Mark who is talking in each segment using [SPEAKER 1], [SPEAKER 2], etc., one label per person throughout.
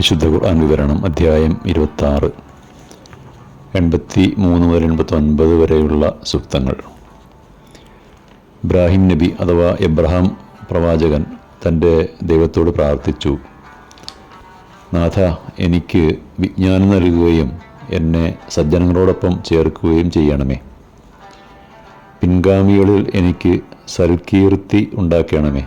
[SPEAKER 1] വിശുദ്ധ ഖുർആൻ വിവരണം അധ്യായം ഇരുപത്തി ആറ് എൺപത്തി മൂന്ന് മുതൽ എൺപത്തി ഒൻപത് വരെയുള്ള സൂക്തങ്ങൾ. ഇബ്രാഹിം നബി അഥവാ എബ്രഹാം പ്രവാചകൻ തന്റെ ദൈവത്തോട് പ്രാർത്ഥിച്ചു നാഥ എനിക്ക് വിജ്ഞാനം നൽകുകയും എന്നെ സജ്ജനങ്ങളോടൊപ്പം ചേർക്കുകയും ചെയ്യണമേ. പിൻഗാമികളിൽ എനിക്ക് സൽകീർത്തി ഉണ്ടാക്കണമേ.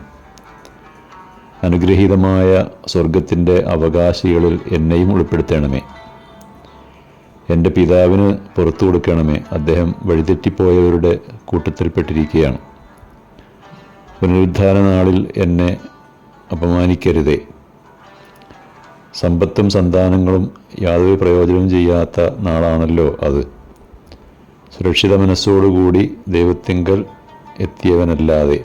[SPEAKER 1] അനുഗ്രഹീതമായ സ്വർഗത്തിന്റെ അവകാശികളിൽ എന്നെയും ഉൾപ്പെടുത്തണമേ. എന്റെ പിതാവിന് പുറത്തു കൊടുക്കണമേ. അദ്ദേഹം വഴിതെറ്റിപ്പോയവരുടെ കൂട്ടത്തിൽപ്പെട്ടിരിക്കുകയാണ്. പുനരുദ്ധാന നാളിൽ എന്നെ അപമാനിക്കരുതേ. സമ്പത്തും സന്താനങ്ങളും യാതൊരു പ്രയോജനവും ചെയ്യാത്ത നാളാണല്ലോ അത്. സുരക്ഷിത മനസ്സോടുകൂടി ദൈവത്തിങ്കൽ എത്തിയവനല്ലാതെ.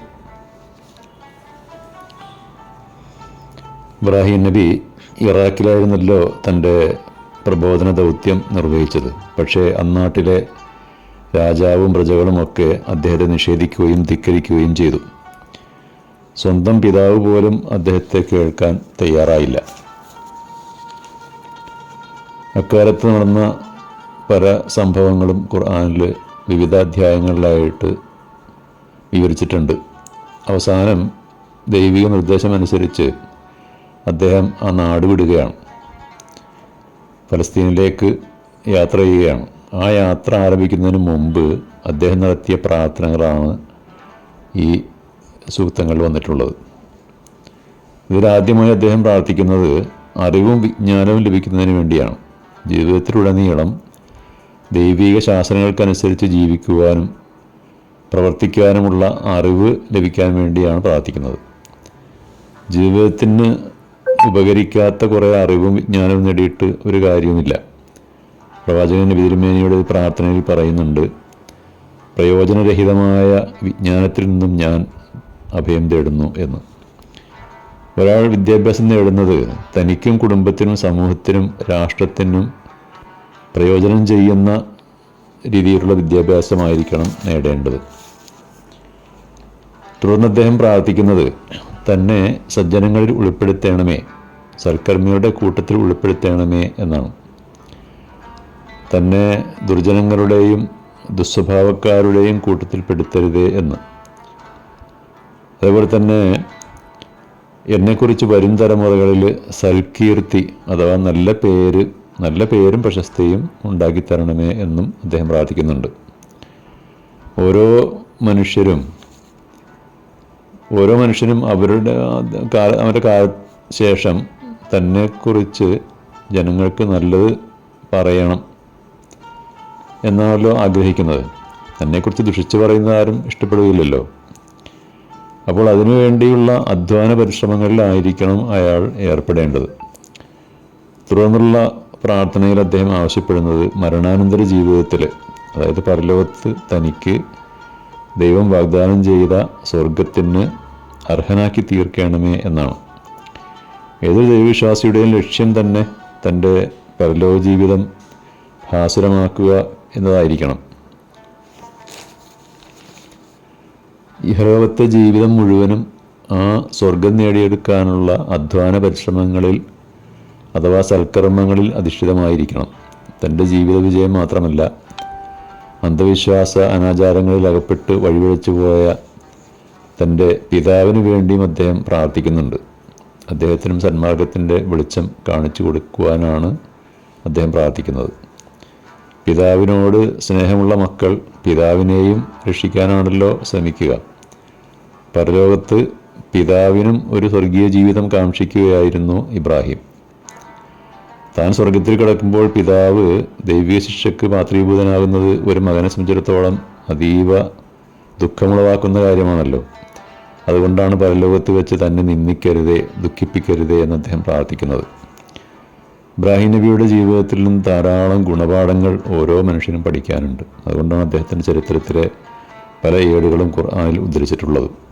[SPEAKER 1] ഇബ്രാഹിം നബി ഇറാഖിലായിരുന്നല്ലോ തന്റെ പ്രബോധന ദൗത്യം നിർവഹിച്ചത്. പക്ഷേ അന്നാട്ടിലെ രാജാവും പ്രജകളുമൊക്കെ അദ്ദേഹത്തെ നിഷേധിക്കുകയും ധിക്കരിക്കുകയും ചെയ്തു. സ്വന്തം പിതാവ് പോലും അദ്ദേഹത്തെ കേൾക്കാൻ തയ്യാറായില്ല. അക്കാലത്ത് നടന്ന പല സംഭവങ്ങളും ഖുർആാനിൽ വിവിധ അധ്യായങ്ങളിലായിട്ട് വിവരിച്ചിട്ടുണ്ട്. അവസാനം ദൈവിക നിർദ്ദേശമനുസരിച്ച് അദ്ദേഹം ആ നാട് വിടുകയാണ്. ഫലസ്തീനിലേക്ക് യാത്ര ചെയ്യുകയാണ്. ആ യാത്ര ആരംഭിക്കുന്നതിന് മുമ്പ് അദ്ദേഹം നടത്തിയ പ്രാർത്ഥനകളാണ് ഈ സൂക്തങ്ങൾ വന്നിട്ടുള്ളത്. ഇതിലാദ്യമായി അദ്ദേഹം പ്രാർത്ഥിക്കുന്നത് അറിവും വിജ്ഞാനവും ലഭിക്കുന്നതിന് വേണ്ടിയാണ്. ജീവിതത്തിലുടനീളം ദൈവിക ശാസനങ്ങൾക്കനുസരിച്ച് ജീവിക്കുവാനും പ്രവർത്തിക്കുവാനുമുള്ള അറിവ് ലഭിക്കാൻ വേണ്ടിയാണ് പ്രാർത്ഥിക്കുന്നത്. ജീവിതത്തിന് ഉപകരിക്കാത്ത കുറേ അറിവും വിജ്ഞാനവും നേടിയിട്ട് ഒരു കാര്യവുമില്ല. പ്രവാചകൻ നബി തിരുമേനിയുടെ പ്രാർത്ഥനയിൽ പറയുന്നുണ്ട് പ്രയോജനരഹിതമായ വിജ്ഞാനത്തിൽ നിന്നും ഞാൻ അഭയം തേടുന്നു എന്ന്. ഒരാൾ വിദ്യാഭ്യാസം നേടുന്നത് തനിക്കും കുടുംബത്തിനും സമൂഹത്തിനും രാഷ്ട്രത്തിനും പ്രയോജനം ചെയ്യുന്ന രീതിയിലുള്ള വിദ്യാഭ്യാസമായിരിക്കണം നേടേണ്ടത്. തുടർന്ന് അദ്ദേഹം പ്രാർത്ഥിക്കുന്നത് തന്നെ സജ്ജനങ്ങളിൽ ഉൾപ്പെടുത്തണമേ സൽക്കർമ്മിയുടെ കൂട്ടത്തിൽ ഉൾപ്പെടുത്തണമേ എന്നാണ്. തന്നെ ദുർജനങ്ങളുടെയും ദുസ്വഭാവക്കാരുടെയും കൂട്ടത്തിൽ പെടുത്തരുതേ എന്ന്. അതേപോലെ തന്നെ എന്നെക്കുറിച്ച് വരും തലമുറകളിൽ സൽകീർത്തി അഥവാ നല്ല പേര് നല്ല പേരും പ്രശസ്തിയും ഉണ്ടാക്കിത്തരണമേ എന്നും അദ്ദേഹം പ്രാർത്ഥിക്കുന്നുണ്ട്. ഓരോ മനുഷ്യരും ഓരോ മനുഷ്യനും അവരുടെ കാല അവരുടെ കാല ശേഷം തന്നെക്കുറിച്ച് ജനങ്ങൾക്ക് നല്ലത് പറയണം എന്നാണല്ലോ ആഗ്രഹിക്കുന്നത്. തന്നെക്കുറിച്ച് ദുഷിച്ച് പറയുന്ന ആരും ഇഷ്ടപ്പെടുകയില്ലല്ലോ. അപ്പോൾ അതിനുവേണ്ടിയുള്ള അധ്വാന പരിശ്രമങ്ങളിലായിരിക്കണം അയാൾ ഏർപ്പെടേണ്ടത്. തുടർന്നുള്ള പ്രാർത്ഥനയിൽ അദ്ദേഹം ആവശ്യപ്പെടുന്നത് മരണാനന്തര ജീവിതത്തിൽ അതായത് പരലോകത്ത് തനിക്ക് ദൈവം വാഗ്ദാനം ചെയ്ത സ്വർഗത്തിന് അർഹനാക്കി തീർക്കണമേ എന്നാണ്. ഏതൊരു ദൈവവിശ്വാസിയുടെയും ലക്ഷ്യം തന്നെ തന്റെ പരലോക ജീവിതം ഭാസുരമാക്കുക എന്നതായിരിക്കണം. ഇഹലോകത്തെ ജീവിതം മുഴുവനും ആ സ്വർഗം നേടിയെടുക്കാനുള്ള അധ്വാന പരിശ്രമങ്ങളിൽ അഥവാ സൽക്കർമ്മങ്ങളിൽ അധിഷ്ഠിതമായിരിക്കണം. തന്റെ ജീവിത വിജയം മാത്രമല്ല അന്ധവിശ്വാസ അനാചാരങ്ങളിൽ അകപ്പെട്ട് വഴിവെച്ചു പോയ തന്റെ പിതാവിന് വേണ്ടിയും അദ്ദേഹം പ്രാർത്ഥിക്കുന്നുണ്ട്. അദ്ദേഹത്തിനും സന്മാർഗത്തിന്റെ വെളിച്ചം കാണിച്ചു കൊടുക്കുവാനാണ് അദ്ദേഹം പ്രാർത്ഥിക്കുന്നത്. പിതാവിനോട് സ്നേഹമുള്ള മക്കൾ പിതാവിനെയും രക്ഷിക്കാനാണല്ലോ ശ്രമിക്കുക. പരലോകത്ത് പിതാവിനും ഒരു സ്വർഗീയ ജീവിതം കാക്ഷിക്കുകയായിരുന്നു ഇബ്രാഹിം. താൻ സ്വർഗത്തിൽ കിടക്കുമ്പോൾ പിതാവ് ദൈവിക ശിക്ഷയ്ക്ക് പാത്രീഭൂതനാകുന്നത് ഒരു മകനെ സംബന്ധിച്ചിടത്തോളം അതീവ ദുഃഖമുളവാക്കുന്ന കാര്യമാണല്ലോ. അതുകൊണ്ടാണ് പരലോകത്ത് വെച്ച് തന്നെ നിന്ദിക്കരുതേ ദുഃഖിപ്പിക്കരുതേ എന്ന് അദ്ദേഹം പ്രാർത്ഥിക്കുന്നത്. ഇബ്രാഹിം നബിയുടെ ജീവിതത്തിൽ നിന്നും ധാരാളം ഗുണപാഠങ്ങൾ ഓരോ മനുഷ്യനും പഠിക്കാനുണ്ട്. അതുകൊണ്ടാണ് അദ്ദേഹത്തിന്റെ ചരിത്രത്തിലെ പല ഏടുകളും ഖുർആാനിൽ ഉദ്ധരിച്ചിട്ടുള്ളത്.